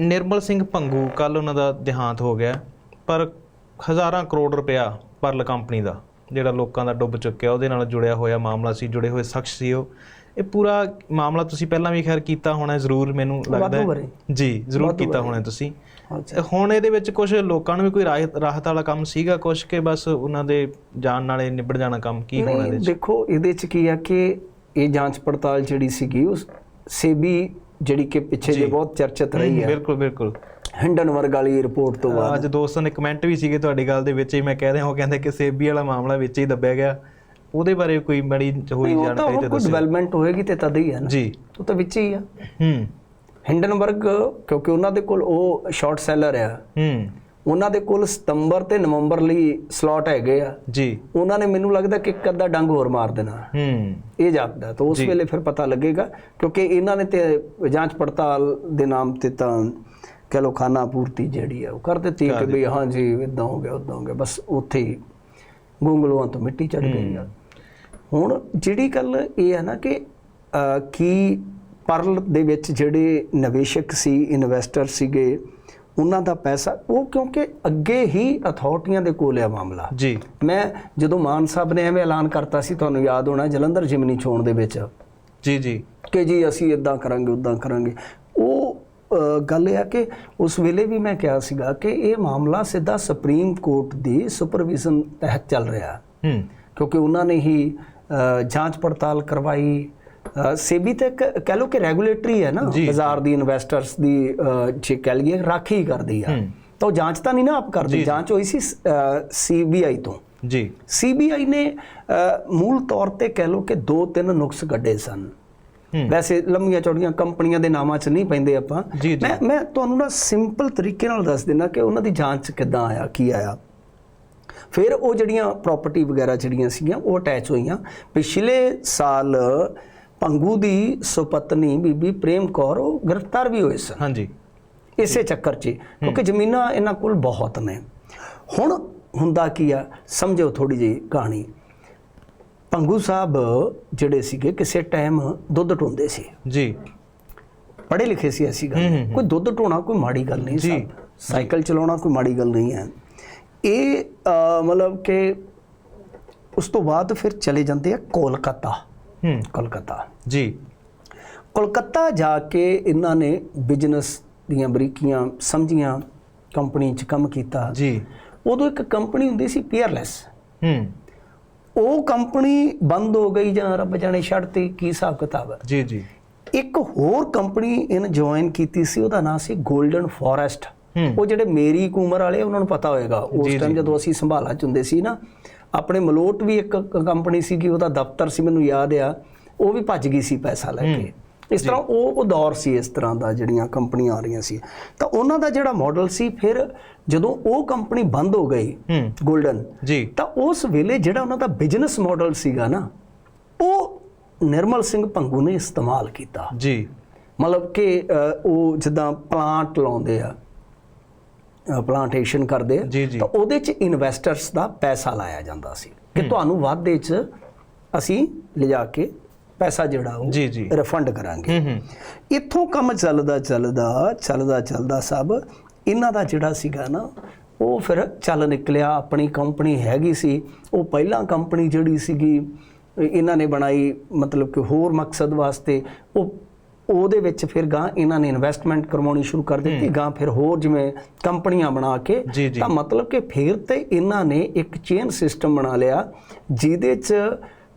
ਨਿਰਮਲ ਸਿੰਘ ਭੰਗੂ ਕੱਲ ਉਹਨਾਂ ਦਾ ਦੇਹਾਂਤ ਹੋ ਗਿਆ ਪਰ ਹਜ਼ਾਰਾਂ ਕਰੋੜ ਰੁਪਇਆ ਪਰਲ ਕੰਪਨੀ ਦਾ ਜਿਹੜਾ ਲੋਕਾਂ ਦਾ ਡੁੱਬ ਚੁੱਕਿਆ ਉਹਦੇ ਨਾਲ ਜੁੜਿਆ ਹੋਇਆ ਮਾਮਲਾ ਸੀ ਜੁੜੇ ਹੋਏ ਸ਼ਖਸ ਸੀ ਉਹ। ਇਹ ਪੂਰਾ ਮਾਮਲਾ ਤੁਸੀਂ ਪਹਿਲਾਂ ਵੀ ਖੈਰ ਕੀਤਾ ਹੋਣਾ ਜ਼ਰੂਰ ਮੈਨੂੰ ਲੱਗਦਾ ਹੈ। ਜੀ ਜ਼ਰੂਰ ਕੀਤਾ। ਹੋਣਾ ਤੁਸੀਂ। ਹੁਣ ਇਹਦੇ ਵਿੱਚ ਕੁਝ ਲੋਕਾਂ ਨੂੰ ਵੀ ਕੋਈ ਰਾਹਤ ਵਾਲਾ ਕੰਮ ਸੀਗਾ ਕੁਝ ਕਿ ਬਸ ਉਹਨਾਂ ਦੇ ਜਾਨ ਨਾਲੇ ਨਿਬੜ ਜਾਣਾ ਕੰਮ ਕੀ ਹੋਣਾ ਇਹਦੇ ਵਿੱਚ? ਦੇਖੋ ਇਹਦੇ ਚ ਕੀ ਆ ਕਿ ਇਹ ਜਾਂਚ ਪੜਤਾਲ ਜਿਹੜੀ ਸੀਗੀ ਉਸ ਸੇਬੀ ਜਿਹੜੀ ਕਿ ਪਿੱਛੇ ਜੇ। ਬਹੁਤ ਚਰਚਿਤ ਰਹੀ ਹੈ ਬਿਲਕੁਲ ਬਿਲਕੁਲ। ਹਿੰਡਨਵਰਗ ਵਾਲੀ ਰਿਪੋਰਟ ਤੋਂ ਬਾਅਦ। ਅੱਜ ਦੋਸਤਾਂ ਨੇ ਕਮੈਂਟ ਵੀ ਸੀਗੇ ਤੁਹਾਡੀ ਗੱਲ ਦੇ ਵਿੱਚ ਹੀ ਮੈਂ ਕਹਿ ਰਿਹਾ ਉਹ ਕਹਿੰਦੇ ਕਿ ਸੇਬੀ ਵਾਲਾ ਮਾਮਲਾ ਵਿੱਚ ਹੀ ਦੱਬਿਆ ਗਿਆ। ਉਹਦੇ ਬਾਰੇ ਕੋਈ ਬੜੀ ਹੋਈ ਜਾਣਕਾਰੀ ਉਹ ਤੇ ਦੱਸੋ। ਡਿਵੈਲਪਮੈਂਟ ਹੋਏਗੀ ਤੇ ਤਦ ਹੀ ਹੈ ਨਾ। ਜੀ। ਉਹ ਤਾਂ ਵਿੱਚ ਹੀ ਆ। ਹੂੰ। ਹਿੰਡਨਬਰਗ ਕਿਉਂਕਿ ਉਹਨਾਂ ਦੇ ਕੋਲ ਉਹ ਸ਼ਾਰਟ ਸੈਲਰ ਆ। ਹੂੰ। ਉਹਨਾਂ ਦੇ ਕੋਲ ਸਤੰਬਰ ਤੇ ਨਵੰਬਰ ਲਈ ਸਲੋਟ ਹੈਗੇ ਆ। ਜੀ। ਉਹਨਾਂ ਨੇ ਮੈਨੂੰ ਲੱਗਦਾ ਕਿ ਇੱਕ ਅੱਧਾ ਡੰਗ ਹੋਰ ਮਾਰ ਦੇਣਾ। ਹੂੰ। ਇਹ ਜਾਪਦਾ। ਤਾਂ ਉਸ ਵੇਲੇ ਫਿਰ ਪਤਾ ਲੱਗੇਗਾ ਕਿਉਂਕਿ ਇਹਨਾਂ ਨੇ ਤੇ ਜਾਂਚ ਪੜਤਾਲ ਦੇ ਨਾਮ ਤੇ ਤਾਂ ਕਹ ਲੋ ਖਾਨਾ ਪੂਰਤੀ ਜਿਹੜੀ ਆ ਉਹ ਕਰ ਦਿੱਤੀ ਕਿ ਵੀ ਹਾਂ ਜੀ ਇਦਾਂ ਹੋ ਗਿਆ ਉਦਾਂ ਹੋ ਗਿਆ। ਬਸ ਉੱਥੇ ਗੁੰਗਲੂਆਂ ਤੋਂ ਮਿੱਟੀ ਚੜ ਗਈ ਆ। ਹੁਣ ਜਿਹੜੀ ਗੱਲ ਇਹ ਹੈ ਨਾ ਕਿ ਕੀ ਪਰਲ ਦੇ ਵਿੱਚ ਜਿਹੜੇ ਨਿਵੇਸ਼ਕ ਸੀ ਇਨਵੈਸਟਰ ਸੀਗੇ ਉਹਨਾਂ ਦਾ ਪੈਸਾ ਉਹ ਕਿਉਂਕਿ ਅੱਗੇ ਹੀ ਅਥਾਰਟੀਆਂ ਦੇ ਕੋਲ ਆ ਮਾਮਲਾ। ਜੀ। ਮੈਂ ਜਦੋਂ ਮਾਨ ਸਾਹਿਬ ਨੇ ਐਵੇਂ ਐਲਾਨ ਕਰਤਾ ਸੀ ਤੁਹਾਨੂੰ ਯਾਦ ਹੋਣਾ ਜਲੰਧਰ ਜਿਮਨੀ ਚੋਣ ਦੇ ਵਿੱਚ। ਜੀ ਜੀ। ਕਿ ਜੀ ਅਸੀਂ ਇਦਾਂ ਕਰਾਂਗੇ ਉਦਾਂ ਕਰਾਂਗੇ। ਉਹ ਗੱਲ ਇਹ ਆ ਕਿ ਉਸ ਵੇਲੇ ਵੀ ਮੈਂ ਕਿਹਾ ਸੀਗਾ ਕਿ ਇਹ ਮਾਮਲਾ ਸਿੱਧਾ ਸੁਪਰੀਮ ਕੋਰਟ ਦੀ ਸੁਪਰਵਿਜ਼ਨ ਤਹਿਤ ਚੱਲ ਰਿਹਾ। ਹੂੰ। ਕਿਉਂਕਿ ਉਹਨਾਂ ਨੇ ਹੀ ਜਾਂਚ ਪੜਤਾਲ ਕਰਵਾਈ ਸੇਬੀ ਤੇ ਇੱਕ ਕਹਿ ਲਓ ਕਿ ਰੈਗੂਲੇਟਰੀ ਹੈ ਨਾ ਬਾਜ਼ਾਰ ਦੀ ਇਨਵੈਸਟਰਸ ਦੀ ਜੇ ਕਹਿ ਲਈਏ ਰਾਖੀ ਕਰਦੀ ਆ। ਤਾਂ ਉਹ ਜਾਂਚ ਤਾਂ ਨਹੀਂ ਨਾ ਆਪ ਕਰਦੀ ਜਾਂਚ ਹੋਈ ਸੀ ਸੀਬੀਆਈ ਤੋਂ। ਜੀ। ਸੀਬੀਆਈ ਨੇ ਮੂਲ ਤੌਰ ਤੇ ਕਹਿ ਲਓ ਕਿ ਦੋ ਤਿੰਨ ਨੁਕਸ ਕੱਢੇ ਸਨ। ਵੈਸੇ ਲੰਮੀਆਂ ਚੌੜੀਆਂ ਕੰਪਨੀਆਂ ਦੇ ਨਾਮਾਂ 'ਚ ਨਹੀਂ ਪੈਂਦੇ ਆਪਾਂ। ਮੈਂ ਮੈਂ ਤੁਹਾਨੂੰ ਨਾ ਸਿੰਪਲ ਤਰੀਕੇ ਨਾਲ ਦੱਸ ਦਿੰਦਾ ਕਿ ਉਹਨਾਂ ਦੀ ਜਾਂਚ ਕਿੱਦਾਂ ਆਇਆ ਕੀ ਆਇਆ। ਫਿਰ ਉਹ ਜਿਹੜੀਆਂ ਪ੍ਰਾਪਰਟੀ ਵਗੈਰਾ ਜਿਹੜੀਆਂ ਸੀਗੀਆਂ ਉਹ ਅਟੈਚ ਹੋਈਆਂ। ਪਿਛਲੇ ਸਾਲ ਪੰਗੂ ਦੀ ਸੁਪਤਨੀ ਬੀਬੀ ਪ੍ਰੇਮ ਕੌਰ ਉਹ ਗ੍ਰਿਫਤਾਰ ਵੀ ਹੋਏ ਸਨ। ਹਾਂਜੀ। ਇਸੇ ਚੱਕਰ 'ਚ ਕਿਉਂਕਿ ਜ਼ਮੀਨਾਂ ਇਹਨਾਂ ਕੋਲ ਬਹੁਤ ਨੇ। ਹੁਣ ਹੁੰਦਾ ਕੀ ਆ ਸਮਝੋ ਥੋੜੀ ਜਿਹੀ ਕਹਾਣੀ। ਪੰਗੂ ਸਾਹਿਬ ਜਿਹੜੇ ਸੀਗੇ ਕਿਸੇ ਟਾਈਮ ਦੁੱਧ ਢੋਂਦੇ ਸੀ। ਜੀ। ਪੜ੍ਹੇ ਲਿਖੇ ਸੀ ਐਸੀ ਗੱਲ। ਕੋਈ ਦੁੱਧ ਢੋਣਾ ਕੋਈ ਮਾੜੀ ਗੱਲ ਨਹੀਂ। ਸੀ ਸਾਈਕਲ ਚਲਾਉਣਾ ਕੋਈ ਮਾੜੀ ਗੱਲ ਨਹੀਂ ਹੈ। ਇਹ ਮਤਲਬ ਕਿ ਉਸ ਤੋਂ ਬਾਅਦ ਫਿਰ ਚਲੇ ਜਾਂਦੇ ਆ ਕੋਲਕਾਤਾ। ਹੂੰ। ਕੋਲਕਾਤਾ। ਜੀ। ਕੋਲਕਾਤਾ ਜਾ ਕੇ ਇਹਨਾਂ ਨੇ ਬਿਜ਼ਨਸ ਦੀਆਂ ਬਰੀਕੀਆਂ ਸਮਝੀਆਂ ਕੰਪਨੀ 'ਚ ਕੰਮ ਕੀਤਾ। ਜੀ। ਉਦੋਂ ਇੱਕ ਕੰਪਨੀ ਹੁੰਦੀ ਸੀ ਪੀਅਰਲੈਸ ਹੂੰ। ਉਹ ਕੰਪਨੀ ਬੰਦ ਹੋ ਗਈ ਜਾਂ ਰੱਬ ਜਾਣੇ ਛੱਡਤੀ ਕੀ ਹਿਸਾਬ ਕਿਤਾਬ ਹੈ? ਜੀ ਜੀ। ਇੱਕ ਹੋਰ ਕੰਪਨੀ ਇਹਨ ਜੁਆਇਨ ਕੀਤੀ ਸੀ ਉਹਦਾ ਨਾਮ ਸੀ 골ਡਨ ਫੋਰੈਸਟ। ਉਹ ਜਿਹੜੇ ਮੇਰੀ ਉਮਰ ਵਾਲੇ ਉਹਨਾਂ ਨੂੰ ਪਤਾ ਹੋਏਗਾ। ਉਸ ਟਾਈਮ ਜਦੋਂ ਅਸੀਂ ਸੰਭਾਲਾ ਚ ਹੁੰਦੇ ਸੀ ਨਾ ਆਪਣੇ ਮਲੋਟ ਵੀ ਇੱਕ ਕੰਪਨੀ ਸੀ ਕਿ ਉਹਦਾ ਦਫ਼ਤਰ ਸੀ ਮੈਨੂੰ ਯਾਦ ਆ ਉਹ ਵੀ ਭੱਜ ਗਈ ਸੀ ਪੈਸਾ ਲੈ ਕੇ। ਇਸ ਤਰ੍ਹਾਂ ਉਹ ਉਹ ਦੌਰ ਸੀ ਇਸ ਤਰ੍ਹਾਂ ਦਾ ਜਿਹੜੀਆਂ ਕੰਪਨੀਆਂ ਆ ਰਹੀਆਂ ਸੀ। ਤਾਂ ਉਹਨਾਂ ਦਾ ਜਿਹੜਾ ਮਾਡਲ ਸੀ ਫਿਰ ਜਦੋਂ ਉਹ ਕੰਪਨੀ ਬੰਦ ਹੋ ਗਈ ਹੂੰ। 골ਡਨ ਜੀ। ਤਾਂ ਉਸ ਵੇਲੇ ਜਿਹੜਾ ਉਹਨਾਂ ਦਾ ਬਿਜ਼ਨਸ ਮਾਡਲ ਸੀਗਾ ਨਾ ਉਹ ਨਿਰਮਲ ਸਿੰਘ ਭੰਗੂ ਨੇ ਇਸਤੇਮਾਲ ਕੀਤਾ। ਜੀ। ਮਤਲਬ ਕਿ ਉਹ ਜਿੱਦਾਂ ਪਲਾਂਟ ਲਾਉਂਦੇ ਆ ਪਲਾਂਟੇਸ਼ਨ ਕਰਦੇ ਆ। ਤਾਂ ਉਹਦੇ ਚ ਇਨਵੈਸਟਰਸ ਦਾ ਪੈਸਾ ਲਾਇਆ ਜਾਂਦਾ ਸੀ ਕਿ ਤੁਹਾਨੂੰ ਵਾਧੇ ਚ ਅਸੀਂ ਲਿਜਾ ਕੇ ਪੈਸਾ ਜਿਹੜਾ ਉਹ। ਰਿਫੰਡ ਕਰਾਂਗੇ। ਇੱਥੋਂ ਕੰਮ ਚੱਲਦਾ ਚੱਲਦਾ ਚੱਲਦਾ ਚੱਲਦਾ ਸਭ ਇਹਨਾਂ ਦਾ ਜਿਹੜਾ ਸੀਗਾ ਨਾ ਉਹ ਫਿਰ ਚੱਲ ਨਿਕਲਿਆ। ਆਪਣੀ ਕੰਪਨੀ ਹੈਗੀ ਸੀ। ਉਹ ਪਹਿਲਾਂ ਕੰਪਨੀ ਜਿਹੜੀ ਸੀਗੀ ਇਹਨਾਂ ਨੇ ਬਣਾਈ ਮਤਲਬ ਕਿ ਹੋਰ ਮਕਸਦ ਵਾਸਤੇ ਉਹ ਉਹਦੇ ਵਿੱਚ ਫਿਰ ਗਾਂ ਇਹਨਾਂ ਨੇ ਇਨਵੈਸਟਮੈਂਟ ਕਰਵਾਉਣੀ ਸ਼ੁਰੂ ਕਰ ਦਿੱਤੀ ਗਾਂ ਫਿਰ ਹੋਰ ਜਿਵੇਂ ਕੰਪਨੀਆਂ ਬਣਾ ਕੇ। ਤਾਂ ਮਤਲਬ ਕਿ ਫਿਰ ਤੇ ਇਹਨਾਂ ਨੇ ਇੱਕ ਚੇਨ ਸਿਸਟਮ ਬਣਾ ਲਿਆ ਜਿਹਦੇ 'ਚ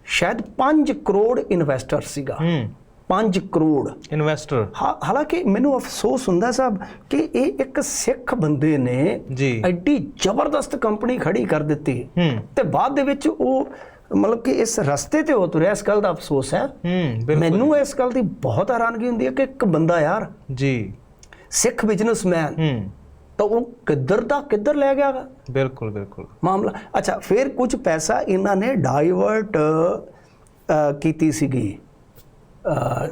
ਸ਼ਾਇਦ 5 ਕਰੋੜ ਇਨਵੈਸਟਰ ਸੀਗਾ। ਹੂੰ। 5 ਕਰੋੜ। ਇਨਵੈਸਟਰ ਹਾਲਾਂਕਿ ਮੈਨੂੰ ਅਫਸੋਸ ਹੁੰਦਾ ਸਾਹਿਬ ਕਿ ਇਹ ਇੱਕ ਸਿੱਖ ਬੰਦੇ ਨੇ ਐਡੀ ਜ਼ਬਰਦਸਤ ਕੰਪਨੀ ਖੜੀ ਕਰ ਦਿੱਤੀ ਤੇ ਬਾਅਦ ਦੇ ਵਿੱਚ ਉਹ ਮਤਲਬ ਕਿ ਇਸ ਰਸਤੇ ਤੇ ਹੋ ਤੁਰਿਆ ਇਸ ਗੱਲ ਦਾ ਅਫਸੋਸ ਹੈ। ਹੂੰ ਮੈਨੂੰ ਇਸ ਗੱਲ ਦੀ ਬਹੁਤ ਹੈਰਾਨਗੀ ਹੁੰਦੀ ਹੈ ਕਿ ਇੱਕ ਬੰਦਾ ਯਾਰ ਜੀ। ਸਿੱਖ ਬਿਜ਼ਨਸਮੈਨ ਹੂੰ। ਤਾਂ ਉਹ ਕਿੱਧਰ ਦਾ ਕਿੱਧਰ ਲੈ ਗਿਆ ਬਿਲਕੁਲ ਬਿਲਕੁਲ। ਮਾਮਲਾ ਅੱਛਾ ਫਿਰ ਕੁਝ ਪੈਸਾ ਇਹਨਾਂ ਨੇ ਡਾਈਵਰਟ ਕੀਤੀ ਸੀਗੀ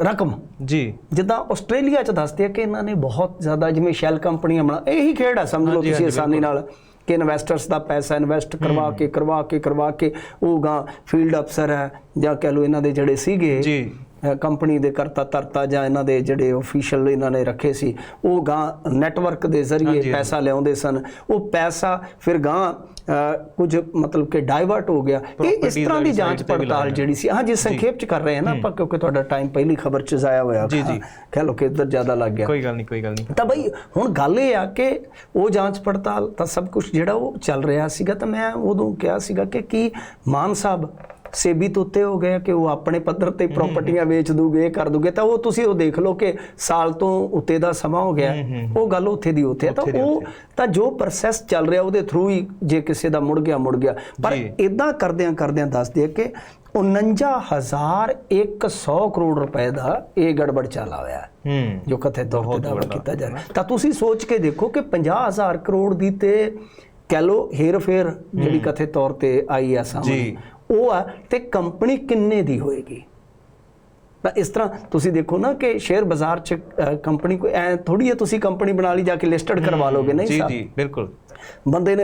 ਰਕਮ। ਜੀ। ਜਿੱਦਾਂ ਆਸਟ੍ਰੇਲੀਆ ਚ ਦੱਸਦੇ ਆ ਕਿ ਇਹਨਾਂ ਨੇ ਬਹੁਤ ਜ਼ਿਆਦਾ ਜਿਵੇਂ ਸ਼ੈਲ ਕੰਪਨੀਆਂ ਬਣਾ ਇਹੀ ਖੇਡ ਆ ਸਮਝ ਲਓ ਤੁਸੀਂ ਆਸਾਨੀ ਨਾਲ। ਕਿ ਇਨਵੈਸਟਰਸ ਦਾ ਪੈਸਾ ਇਨਵੈਸਟ ਕਰਵਾ ਕੇ ਕਰਵਾ ਕੇ ਕਰਵਾ ਕੇ ਉਹ ਗਾਂ ਫੀਲਡ ਅਫਸਰ ਹੈ ਜਾਂ ਕਹ ਲਓ ਇਹਨਾਂ ਦੇ ਜਿਹੜੇ ਸੀਗੇ ਜੀ। ਕੰਪਨੀ ਦੇ ਕਰਤਾ ਤਰਤਾ ਜਾਂ ਇਹਨਾਂ ਦੇ ਜਿਹੜੇ ਅਫੀਸ਼ੀਅਲ ਇਹਨਾਂ ਨੇ ਰੱਖੇ ਸੀ ਉਹ ਗਾਂ ਨੈਟਵਰਕ ਦੇ ਜ਼ਰੀਏ ਪੈਸਾ ਲਿਆਉਂਦੇ ਸਨ। ਉਹ ਪੈਸਾ ਫਿਰ ਗਾਂ ਕੁਝ ਮਤਲਬ ਕਿ ਡਾਈਵਰਟ ਹੋ ਗਿਆ। ਇਹ ਇਸ ਤਰ੍ਹਾਂ ਦੀ ਜਾਂਚ ਪੜਤਾਲ। ਜਿਹੜੀ ਸੀ। ਹਾਂ ਜੀ। ਸੰਖੇਪ ਚ ਕਰ ਰਹੇ ਹਾਂ ਨਾ ਆਪਾਂ ਕਿਉਂਕਿ ਤੁਹਾਡਾ ਟਾਈਮ ਪਹਿਲੀ ਖਬਰ ਚ ਜ਼ਾਇਆ ਹੋਇਆ ਜੀ, ਜੀ। ਕਹਿ ਲਓ ਕਿ ਇੱਧਰ ਜ਼ਿਆਦਾ ਲੱਗ ਗਿਆ। ਕੋਈ ਗੱਲ ਨਹੀਂ ਕੋਈ ਗੱਲ ਨਹੀਂ। ਤਾਂ ਬਈ ਹੁਣ ਗੱਲ ਇਹ ਆ ਕਿ ਉਹ ਜਾਂਚ ਪੜਤਾਲ ਤਾਂ ਸਭ ਕੁਝ ਜਿਹੜਾ ਉਹ ਚੱਲ ਰਿਹਾ ਸੀਗਾ ਤਾਂ ਮੈਂ ਉਦੋਂ ਕਿਹਾ ਸੀਗਾ ਕਿ ਕੀ ਮਾਨ ਸਾਹਿਬ ਸੇਬੀ ਤੋਂ ਉੱਤੇ ਹੋ ਗਏ ਕਿ ਉਹ ਆਪਣੇ ਪੱਧਰ ਤੇ ਪ੍ਰਾਪਰਟੀਆਂ ਵੇਚ ਦੂਗੇ ਇਹ ਕਰ ਦੂਗੇ ਤਾਂ ਉਹ ਤੁਸੀਂ ਉਹ ਦੇਖ ਲਓ ਕਿ ਸਾਲ ਤੋਂ ਉੱਤੇ ਦਾ ਸਮਾਂ ਹੋ ਗਿਆ। ਉਹ ਗੱਲ ਉੱਥੇ ਦੀ ਉੱਥੇ। ਤਾਂ ਉਹ ਤਾਂ ਜੋ ਪ੍ਰੋਸੈਸ ਚੱਲ ਰਿਹਾ ਉਹਦੇ ਥਰੂ ਹੀ ਜੇ ਕਿਸੇ ਦਾ ਮੁੜ ਗਿਆ ਮੁੜ ਗਿਆ। ਪਰ। ਇਦਾਂ ਕਰਦਿਆਂ ਕਰਦਿਆਂ ਦੱਸਦੇ ਆ ਕਿ 49100 ਕਰੋੜ ਰੁਪਏ ਦਾ ਇਹ ਗੜਬੜ ਚੱਲਾ ਹੂੰ। ਜੋ ਕਥੇ ਤੇ ਦਾਅਵਾ ਕੀਤਾ ਜਾ ਰਿਹਾ। ਤਾਂ ਤੁਸੀਂ ਸੋਚ ਕੇ ਦੇਖੋ ਕਿ 50000 ਕਰੋੜ ਦੀ ਤੇ ਕਹਿ ਲੋ ਹੇਰ ਫੇਰ ਜਿਹੜੀ ਕਥੇ ਤੌਰ ਤੇ ਆਈ ਆ ਸਾਹਮਣੇ। ਉਹ ਆ ਤੇ ਕੰਪਨੀ ਕਿੰਨੇ ਦੀ ਹੋਏਗੀ? ਤਾਂ ਇਸ ਤਰ੍ਹਾਂ ਤੁਸੀਂ ਦੇਖੋ ਨਾ ਕਿ ਸ਼ੇਅਰ ਬਾਜ਼ਾਰ 'ਚ ਕੰਪਨੀ ਕੋਈ ਐ ਥੋੜੀ ਹੈ ਤੁਸੀਂ ਕੰਪਨੀ ਬਣਾ ਲਈ ਜਾ ਕੇ ਲਿਸਟਡ ਕਰਵਾ ਲੋਗੇ ਨਹੀਂ ਜੀ ਸਾਹਿਬ ਜੀ ਬਿਲਕੁਲ। ਬੰਦੇ ਨੇ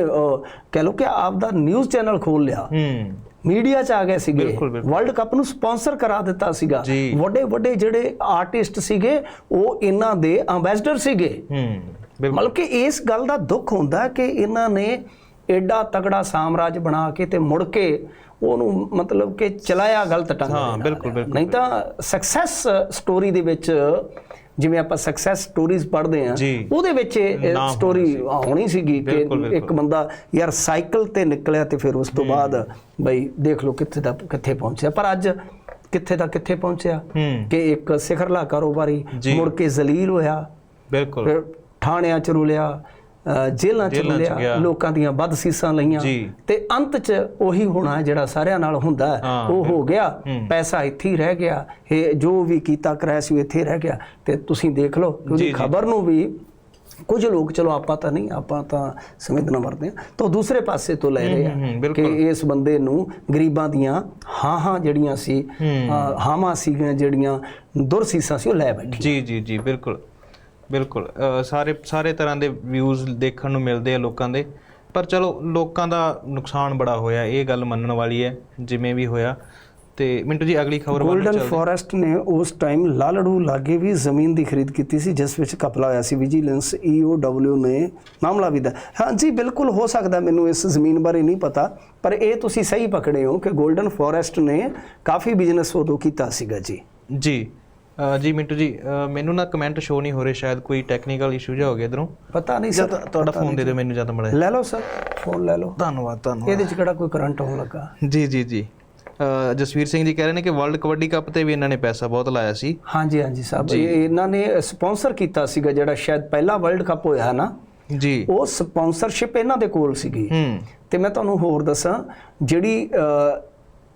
ਕਹਿ ਲੋ ਕਿ ਆਪ ਦਾ ਨਿਊਜ਼ ਚੈਨਲ ਖੋਲ ਲਿਆ। ਹੂੰ। ਮੀਡੀਆ ਚ ਆ ਗਏ ਸੀਗੇ। ਵਰਲਡ ਕੱਪ ਨੂੰ ਸਪਾਂਸਰ ਕਰਾ ਦਿੱਤਾ ਸੀਗਾ। ਜੀ। ਵੱਡੇ ਵੱਡੇ ਜਿਹੜੇ ਆਰਟਿਸਟ ਸੀਗੇ ਉਹ ਇਹਨਾਂ ਦੇ ਐਮਬੈਸਡਰ ਸੀਗੇ। ਹੂੰ ਮਤਲਬ ਕਿ ਇਸ ਗੱਲ ਦਾ ਦੁੱਖ ਹੁੰਦਾ ਕਿ ਇਹਨਾਂ ਨੇ ਐਡਾ ਤਗੜਾ ਸਾਮਰਾਜ ਬਣਾ ਕੇ ਤੇ ਮੁੜ ਕੇ ਉਹਨੂੰ ਮਤਲਬ ਕਿ ਚਲਾਇਆ ਗਲਤ ਢੰਗ ਹਾਂ। ਬਿਲਕੁਲ, ਬਿਲਕੁਲ, ਨਹੀਂ ਤਾਂ ਸਕਸੈਸ ਸਟੋਰੀ ਦੇ ਵਿੱਚ ਜਿਵੇਂ ਆਪਾਂ ਸਕਸੈਸ ਸਟੋਰੀਜ਼ ਪੜ੍ਹਦੇ ਆ। ਉਹਦੇ ਵਿੱਚ ਸਟੋਰੀ ਹੋਣੀ ਸੀਗੀ ਕਿ। ਇੱਕ ਬੰਦਾ ਯਾਰ ਸਾਈਕਲ ਤੇ ਨਿਕਲਿਆ ਤੇ ਫਿਰ ਉਸ ਤੋਂ ਬਾਅਦ ਬਈ ਦੇਖ ਲਓ ਕਿੱਥੇ ਦਾ ਕਿੱਥੇ ਪਹੁੰਚਿਆ। ਪਰ ਅੱਜ ਕਿੱਥੇ ਦਾ ਕਿੱਥੇ ਪਹੁੰਚਿਆ? ਕਿ ਇੱਕ ਸਿਖਰਲਾ ਕਾਰੋਬਾਰੀ। ਮੁੜ ਕੇ ਜ਼ਲੀਲ ਹੋਇਆ। ਬਿਲਕੁਲ। ਫਿਰ ਥਾਣਿਆਂ ਚ ਰੁਲਿਆ। ਜੇਲ੍ਹਾਂ ਚ ਗਿਆ। ਲੋਕਾਂ ਦੀਆਂ ਵੱਧ ਸੀਸਾਂ ਲਈਆਂ। ਤੇ ਅੰਤ ਚ ਉਹੀ ਹੋਣਾ ਜਿਹੜਾ ਸਾਰਿਆਂ ਨਾਲ ਹੁੰਦਾ ਉਹ ਹੋ ਗਿਆ। ਪੈਸਾ ਇੱਥੇ ਹੀ ਰਹਿ ਗਿਆ ਇਹ ਜੋ ਵੀ ਕੀਤਾ ਕਰਾਇਆ ਸੀ ਉਹ ਇੱਥੇ ਰਹਿ ਗਿਆ ਤੇ ਤੁਸੀਂ ਦੇਖ ਲਓ ਕਿ ਜੀ, ਉਹਦੀ ਜੀ। ਖਬਰ ਨੂੰ ਵੀ ਕੁਝ ਲੋਕ ਚਲੋ ਆਪਾਂ ਤਾਂ ਨਹੀਂ ਆਪਾਂ ਤਾਂ ਸੰਵੇਦਨਾ ਵਰਤਦੇ ਹਾਂ ਤਾਂ ਦੂਸਰੇ ਪਾਸੇ ਤੋਂ ਲੈ ਰਹੇ ਆ ਕਿ। ਇਸ ਬੰਦੇ ਨੂੰ ਗਰੀਬਾਂ ਦੀਆਂ ਹਾਂ ਹਾਂ ਜਿਹੜੀਆਂ ਸੀ ਹਾਵਾਂ ਸੀਗੀਆਂ ਜਿਹੜੀਆਂ ਦੁਰਸੀਸਾਂ ਸੀ ਉਹ ਲੈ ਬੈਠੀ ਜੀ ਜੀ ਜੀ ਬਿਲਕੁਲ ਬਿਲਕੁਲ ਸਾਰੇ ਸਾਰੇ ਤਰ੍ਹਾਂ ਦੇ ਵਿਊਜ਼ ਦੇਖਣ ਨੂੰ ਮਿਲਦੇ ਆ ਲੋਕਾਂ ਦੇ। ਪਰ ਚਲੋ ਲੋਕਾਂ ਦਾ ਨੁਕਸਾਨ ਬੜਾ ਹੋਇਆ ਇਹ ਗੱਲ ਮੰਨਣ ਵਾਲੀ ਹੈ ਜਿਵੇਂ ਵੀ ਹੋਇਆ। ਤੇ ਮਿੰਟੂ ਜੀ ਅਗਲੀ ਖਬਰ ਵੱਲ ਗੋਲਡਨ ਫੋਰੈਸਟ ਨੇ ਉਸ ਟਾਈਮ ਲਾਲੜੂ ਲਾਗੇ ਵੀ ਜ਼ਮੀਨ ਦੀ ਖਰੀਦ ਕੀਤੀ ਸੀ ਜਿਸ ਵਿੱਚ ਕਪਲਾ ਹੋਇਆ ਸੀ। ਵਿਜੀਲੈਂਸ ਈਓਡਬਲਯੂ ਨੇ ਮਾਮਲਾ ਵੀ ਦਾ ਹਾਂਜੀ ਬਿਲਕੁਲ ਹੋ ਸਕਦਾ ਮੈਨੂੰ ਇਸ ਜ਼ਮੀਨ ਬਾਰੇ ਨਹੀਂ ਪਤਾ ਪਰ ਇਹ ਤੁਸੀਂ ਸਹੀ ਪਕੜੇ ਹੋ ਕਿ ਗੋਲਡਨ ਫੋਰੈਸਟ ਨੇ ਕਾਫੀ ਬਿਜ਼ਨਸ ਉਦੋਂ ਕੀਤਾ ਸੀਗਾ ਜੀ। ਜੀ। ਜੀ ਮਿੰਟੂ ਜੀ ਮੈਨੂੰ ਨਾ ਕਮੈਂਟ ਸ਼ੋ ਨਹੀਂ ਹੋ ਰਹੇ ਸ਼ਾਇਦ ਕੋਈ ਟੈਕਨੀਕਲ ਇਸ਼ੂ ਜਿਹਾ ਹੋ ਗਿਆ ਇਧਰੋਂ। ਪਤਾ ਨਹੀਂ ਸਰ ਤੁਹਾਡਾ ਫੋਨ ਦੇ ਦਿਓ ਮੈਨੂੰ ਜਦ ਮੜਾ ਲੈ ਲਓ ਸਰ ਫੋਨ ਲੈ ਲਓ। ਧੰਨਵਾਦ ਧੰਨਵਾਦ। ਇਹਦੇ ਚ ਕਿਹੜਾ ਕੋਈ ਕਰੰਟ ਹੋਣ ਲੱਗਾ? ਜੀ ਜੀ ਜੀ। ਜਸਵੀਰ ਸਿੰਘ ਜੀ ਕਹਿ ਰਹੇ ਨੇ ਕਿ ਵਰਲਡ ਕਬੱਡੀ ਕੱਪ ਤੇ ਵੀ ਇਹਨਾਂ ਨੇ ਪੈਸਾ ਬਹੁਤ ਲਾਇਆ ਸੀ। ਹਾਂਜੀ ਹਾਂਜੀ ਸਾਹਿਬ ਇਹ ਇਹਨਾਂ ਨੇ ਸਪਾਂਸਰ ਕੀਤਾ ਸੀਗਾ ਜਿਹੜਾ ਸ਼ਾਇਦ ਪਹਿਲਾ ਵਰਲਡ ਕੱਪ ਹੋਇਆ ਨਾ। ਜੀ। ਉਹ ਸਪਾਂਸਰਸ਼ਿਪ ਇਹਨਾਂ ਦੇ ਕੋਲ ਸੀਗੀ। ਹੂੰ। ਤੇ ਮੈਂ ਤੁਹਾਨੂੰ ਹੋਰ ਦੱਸਾਂ ਜਿਹੜੀ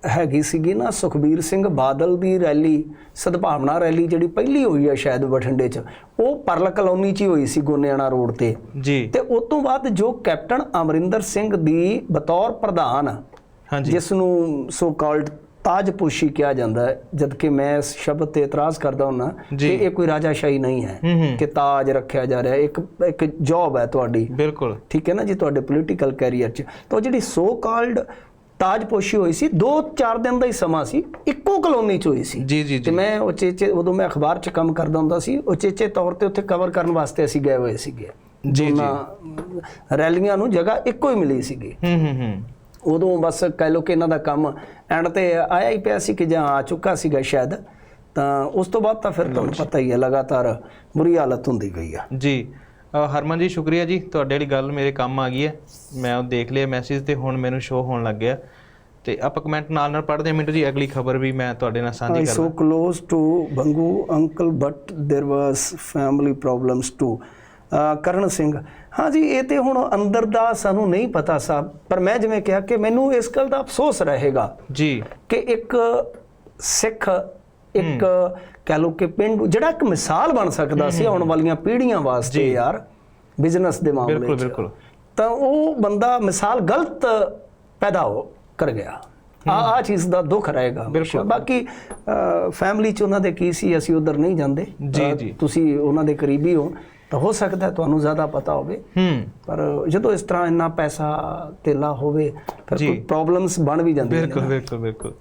ਹੈਗੀ ਸੀਗੀ ਨਾ ਸੁਖਬੀਰ ਸਿੰਘ ਬਾਦਲ ਦੀ ਰੈਲੀ ਸਦਭਾਵਨਾ ਰੈਲੀ ਜਿਹੜੀ ਪਹਿਲੀ ਹੋਈ ਆ ਸ਼ਾਇਦ ਬਠਿੰਡੇ 'ਚ ਉਹ ਪਰਲ ਕਲੋਨੀ 'ਚ ਹੀ ਹੋਈ ਸੀ ਗੋਨਿਆਣਾ ਰੋਡ ਤੇ। ਜੀ। ਤੇ ਉਸ ਤੋਂ ਬਾਅਦ ਜੋ ਕੈਪਟਨ ਅਮਰਿੰਦਰ ਸਿੰਘ ਦੀ ਬਤੌਰ ਪ੍ਰਧਾਨ ਹਾਂਜੀ। ਜਿਸ ਨੂੰ ਸੋ ਕਾਲਡ ਤਾਜਪੋਸ਼ੀ ਕਿਹਾ ਜਾਂਦਾ ਹੈ ਜਦ ਕਿ ਮੈਂ ਇਸ ਸ਼ਬਦ ਤੇ ਇਤਰਾਜ਼ ਕਰਦਾ ਹਾਂ। ਕਿ ਇਹ ਕੋਈ ਰਾਜਾਸ਼ਾਹੀ ਨਹੀਂ ਹੈ ਹੂੰ ਹੂੰ। ਕਿ ਤਾਜ ਰੱਖਿਆ ਜਾ ਰਿਹਾ ਹੈ। ਇੱਕ ਇੱਕ ਜੌਬ ਹੈ ਤੁਹਾਡੀ। ਬਿਲਕੁਲ। ਠੀਕ ਹੈ ਨਾ ਜੀ ਤੁਹਾਡੇ ਪੋਲੀਟੀਕਲ ਕੈਰੀਅਰ 'ਚ। ਤਾਂ ਜਿਹੜੀ ਸੋ ਕਾਲਡ ਤਾਜਪੋਸ਼ੀ ਹੋਈ ਸੀ 2-4 ਦਿਨ ਦਾ ਹੀ ਸਮਾਂ ਸੀ ਇੱਕੋ ਕਲੋਨੀ 'ਚ ਹੋਈ ਸੀ। ਜੀ ਜੀ ਤੇ ਮੈਂ ਉਚੇਚੇ ਉਦੋਂ ਮੈਂ ਅਖਬਾਰ 'ਚ ਕੰਮ ਕਰਦਾ ਹੁੰਦਾ ਸੀ ਉਚੇਚੇ ਤੌਰ ਤੇ ਉੱਥੇ ਕਵਰ ਕਰਨ ਵਾਸਤੇ ਅਸੀਂ ਗਏ ਹੋਏ ਸੀਗੇ। ਜੀ, ਜੀ। ਰੈਲੀਆਂ ਨੂੰ ਜਗ੍ਹਾ ਇੱਕੋ ਹੀ ਮਿਲੀ ਸੀਗੀ। ਹੂੰ ਹੂੰ ਹੂੰ। ਉਦੋਂ ਬਸ ਕਹਿ ਲੋ ਕਿ ਇਹਨਾਂ ਦਾ ਕੰਮ ਐਂਡ ਤੇ ਆਇਆ ਹੀ ਪਿਆ ਸੀ ਕਿ ਜਾਂ ਆ ਚੁੱਕਾ ਸੀਗਾ ਸ਼ਾਇਦ ਤਾਂ ਉਸ ਤੋਂ ਬਾਅਦ ਤਾਂ ਫਿਰ ਤੁਹਾਨੂੰ ਪਤਾ ਹੀ ਹੈ ਲਗਾਤਾਰ ਬੁਰੀ ਹਾਲਤ ਹੁੰਦੀ ਗਈ ਆ। ਜੀ। ਹਰਮਨ ਜੀ ਸ਼ੁਕਰੀਆ ਜੀ। ਤੁਹਾਡੇ ਵਾਲੀ ਗੱਲ ਮੇਰੇ ਕੰਮ ਆ ਗਈ ਹੈ। ਮੈਂ ਉਹ ਦੇਖ ਲਿਆ ਮੈਸੇਜ ਤੇ ਹੁਣ ਮੈਨੂੰ ਸ਼ੋ ਹੋਣ ਲੱਗ ਗਿਆ। ਤੇ ਆਪਾਂ ਕਮੈਂਟ ਨਾਲ ਨਾਲ ਪੜ੍ਹਦੇ ਹਾਂ। ਮਿੰਟੂ ਜੀ ਅਗਲੀ ਖਬਰ ਵੀ ਮੈਂ ਤੁਹਾਡੇ ਨਾਲ ਸਾਂਝੀ so close to Bangu uncle but there was family problems too. ਅਹ ਕਰਨ ਸਿੰਘ ਹਾਂਜੀ ਇਹ ਤੇ ਹੁਣ ਅੰਦਰ ਦਾ ਸਾਨੂੰ ਨਹੀਂ ਪਤਾ ਸਾਹਿਬ ਪਰ ਮੈਂ ਜਿਵੇਂ ਕਿਹਾ ਕਿ ਮੈਨੂੰ ਇਸ ਗੱਲ ਦਾ ਅਫਸੋਸ ਰਹੇਗਾ ਜੀ। ਕਿ ਇੱਕ ਸਿੱਖ ਇੱਕ ਕਹਿ ਲਓ ਕਿ ਪਿੰਡ ਜਿਹੜਾ ਇੱਕ ਮਿਸਾਲ ਬਣ ਸਕਦਾ ਸੀ ਆਉਣ ਵਾਲੀਆਂ ਪੀੜ੍ਹੀਆਂ ਵਾਸਤੇ ਯਾਰ ਬਿਜ਼ਨਸ ਦੇ ਮਾਮਲੇ ਬਿਲਕੁਲ ਬਿਲਕੁਲ। ਤਾਂ ਉਹ ਬੰਦਾ ਮਿਸਾਲ ਗਲਤ ਪੈਦਾ ਹੋ ਕਰ ਗਿਆ। ਆ ਆ ਚੀਜ਼ ਦਾ ਦੁੱਖ ਰਹੇਗਾ ਬਿਲਕੁਲ। ਬਾਕੀ ਫੈਮਿਲੀ ਚ ਉਹਨਾਂ ਦੇ ਕੀ ਸੀ ਅਸੀਂ ਉਧਰ ਨਹੀਂ ਜਾਂਦੇ। ਜੀ, ਜੀ। ਤੁਸੀਂ ਉਹਨਾਂ ਦੇ ਕਰੀਬੀ ਹੋ ਤਾਂ ਹੋ ਸਕਦਾ ਤੁਹਾਨੂੰ ਜ਼ਿਆਦਾ ਪਤਾ ਹੋਵੇ। ਹੂੰ। ਪਰ ਜਦੋਂ ਇਸ ਤਰ੍ਹਾਂ ਇੰਨਾ ਪੈਸਾ ਤੇਲਾ ਹੋਵੇ ਫਿਰ। ਕੋਈ ਪ੍ਰੋਬਲਮਸ ਬਣ ਵੀ ਜਾਂਦੀਆਂ ਨੇ ਬਿਲਕੁਲ ਬਿਲਕੁਲ ਬਿਲਕੁਲ।